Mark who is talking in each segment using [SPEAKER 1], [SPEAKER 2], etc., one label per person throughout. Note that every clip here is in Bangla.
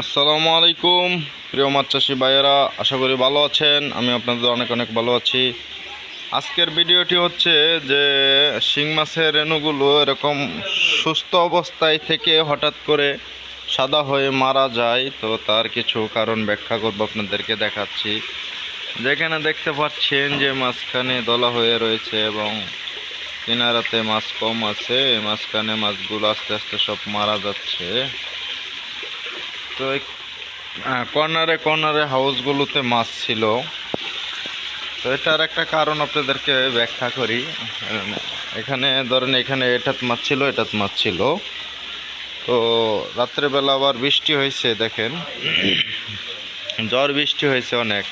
[SPEAKER 1] আসসালামু আলাইকুম, প্রিয় মাছ চাষি ভাইয়েরা, আশা করি ভালো আছেন। আমি আপনাদের অনেক অনেক ভালো আছি। আজকের ভিডিওটি হচ্ছে যে, শিং মাছের রেণুগুলো এরকম সুস্থ অবস্থায় থেকে হঠাৎ করে সাদা হয়ে মারা যায়, তো তার কিছু কারণ ব্যাখ্যা করব আপনাদেরকে দেখাচ্ছি। যেখানে দেখতে পাচ্ছেন যে, মাঝখানে দলা হয়ে রয়েছে এবং কিনারাতে মাছ কম আছে। মাঝখানে মাছগুলো আস্তে আস্তে সব মারা যাচ্ছে। তো এই কর্নারে কর্নারে হাউসগুলোতে মাছ ছিল। তো এটার একটা কারণ আপনাদেরকে ব্যাখ্যা করি। এখানে ধরেন এখানে এটাত মাছ ছিল, এটাত মাছ ছিল। তো রাত্রেবেলা আবার বৃষ্টি হয়েছে, দেখেন। ঝড় বৃষ্টি হয়েছে অনেক।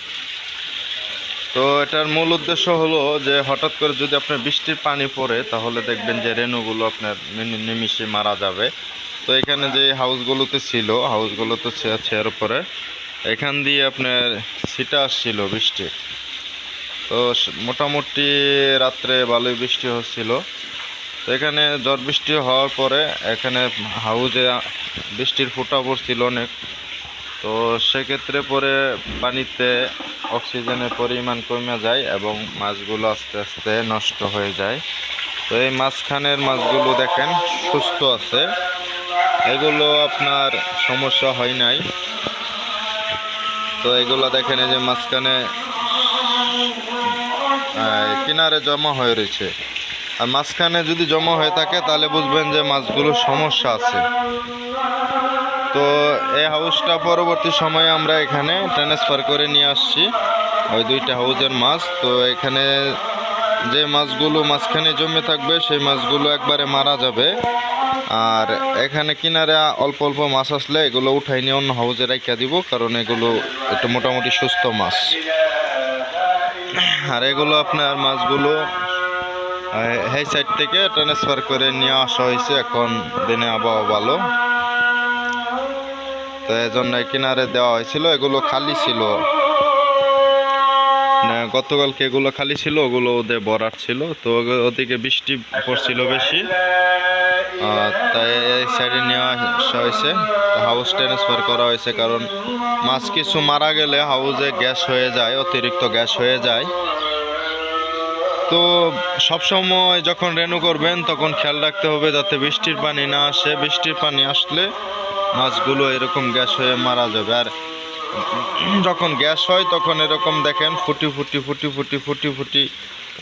[SPEAKER 1] তো এটার মূল উদ্দেশ্য হলো যে হঠাৎ করে যদি আপনার বৃষ্টির পানি পড়ে, তাহলে দেখবেন যে রেণুগুলো আপনার নিমিশে মারা যাবে। তো এখানে যে হাউসগুলোতে ছিল, হাউসগুলোতে ছেয়ার উপরে, এখান দিয়ে আপনার ছিটা আসছিল বৃষ্টির তো মোটামুটি রাত্রে ভালোই বৃষ্টি হচ্ছিল। তো এখানে ঝড় বৃষ্টি হওয়ার পরে এখানে হাউজে বৃষ্টির ফোঁটা পড়ছিল অনেক। তো সেক্ষেত্রে পরে পানিতে অক্সিজেনের পরিমাণ কমে যায় এবং মাছগুলো আস্তে আস্তে নষ্ট হয়ে যায়। তো এই মাঝখানের মাছগুলো দেখেন সুস্থ আছে। এগুলো আপনার সমস্যা হয় নাই। তো এগুলো দেখেন, এই যে মাঝখানে কিনারে জমা হয়ে রয়েছে। আর মাঝখানে যদি জমা হয়ে থাকে, তাহলে বুঝবেন যে মাছগুলোর সমস্যা আছে। তো এই হাউসটা পরবর্তী সময়ে আমরা এখানে ট্রান্সফার করে নিয়ে আসছি। ওই দুইটা হাউসের মাছ। তো এখানে যে মাছগুলো মাঝখানে জমে থাকবে, সেই মাছগুলো একবারে মারা যাবে। আর এখানে কিনারে অল্প অল্প মাছ আসলে এগুলো উঠাই নিয়ে অন্য হাউসে রাখিয়া দিব, কারণ এগুলো একটু মোটামুটি সুস্থ মাছ। আর এগুলো আপনার মাছগুলো এই সাইড থেকে ট্রান্সফার করে নিয়ে আসা হয়েছে এখন দিনে আবহাওয়া ভালো। তো এই জন্য কিনারে দেওয়া হয়েছিল, এগুলো খালি ছিল। না, গতকালকে এগুলো খালি ছিল ওগুলো ওদের ভরাট ছিল তো ওদিকে বৃষ্টি পড়ছিল বেশি। তাই এই সাইডে নিয়ে আসা হয়েছে। হাউস ট্রান্সফার করা হয়েছে কারণ মাছ কিছু মারা গেলে হাউসে গ্যাস হয়ে যায় অতিরিক্ত গ্যাস হয়ে যায়। তো সবসময় যখন রেনু করবেন তখন খেয়াল রাখতে হবে যাতে বৃষ্টির পানি না আসে। বৃষ্টির পানি আসলে মাছগুলো এরকম গ্যাস হয়ে মারা যাবে। আর যখন গ্যাস হয় তখন এরকম দেখেন ফুটি ফুটি ফুটি ফুটি ফুটি ফুটি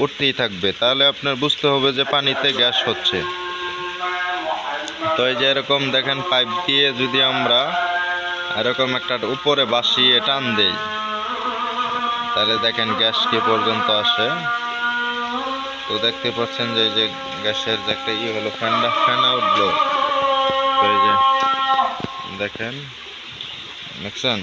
[SPEAKER 1] উঠতেই থাকবে। তাহলে আপনার বুঝতে হবে যে পানিতে গ্যাস হচ্ছে। তো এই যে এরকম দেখেন পাইপ দিয়ে যদি আমরা এরকম একটা উপরে বাসিয়ে টান দেই, তাহলে দেখেন গ্যাস কি পর্যন্ত আসে। তো দেখতে পাচ্ছেন যে যে গ্যাসের যে একটা ইয়ে হলো, ফ্যানটা ফ্যান আউটলো এই যে দেখেন, দেখছেন?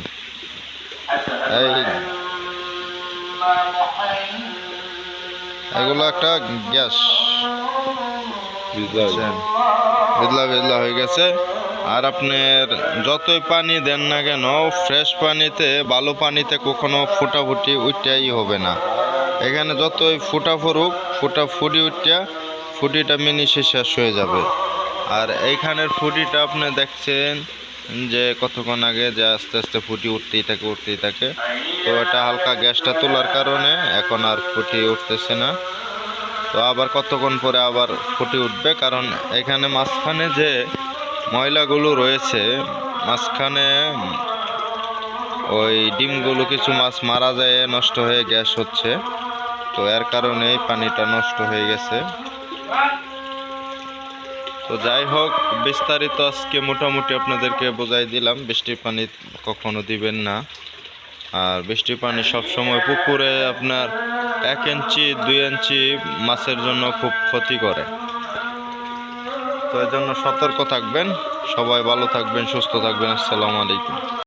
[SPEAKER 1] এগুলো একটা গ্যাস। বিদলা বিদলা হয়ে গেছে। আর আপনার যতই পানি দেন না কেন ফ্রেশ পানিতে ভালো পানিতে কখনো ফুটাফুটি উঠটাই হবে না। এখানে যতই ফুটা ফুরুক ফুটা ফুটি উঠটা ফুটিটা মিনিশে শেষ হয়ে যাবে। আর এইখানের ফুটিটা আপনি দেখছেন যে কতক্ষণ আগে যে আস্তে আস্তে ফুটি উঠতেই থাকে উঠতেই থাকে তো এটা হালকা গ্যাসটা তোলার কারণে এখন আর ফুটি উঠতেছে না। তো আবার কতক্ষণ পরে আবার ফুটে উঠবে? কারণ এখানে মাঝখানে যে ময়লাগুলো রয়েছে, মাঝখানে ওই ডিমগুলো কিছু মাছ মারা যায়, নষ্ট হয়ে গ্যাস হচ্ছে। তো এর কারণেই পানিটা নষ্ট হয়ে গেছে। তো যাই হোক, বিস্তারিত আজকে মোটামুটি আপনাদেরকে বোঝাই দিলাম। বৃষ্টির পানি কখনো দিবেন না। আর বৃষ্টির পানি সবসময় পুকুরে আপনার এক ইঞ্চি, দুই ইঞ্চি মাছের জন্য খুব ক্ষতি করে। তো এর জন্য সতর্ক থাকবেন। সবাই ভালো থাকবেন, সুস্থ থাকবেন। আসসালামু আলাইকুম।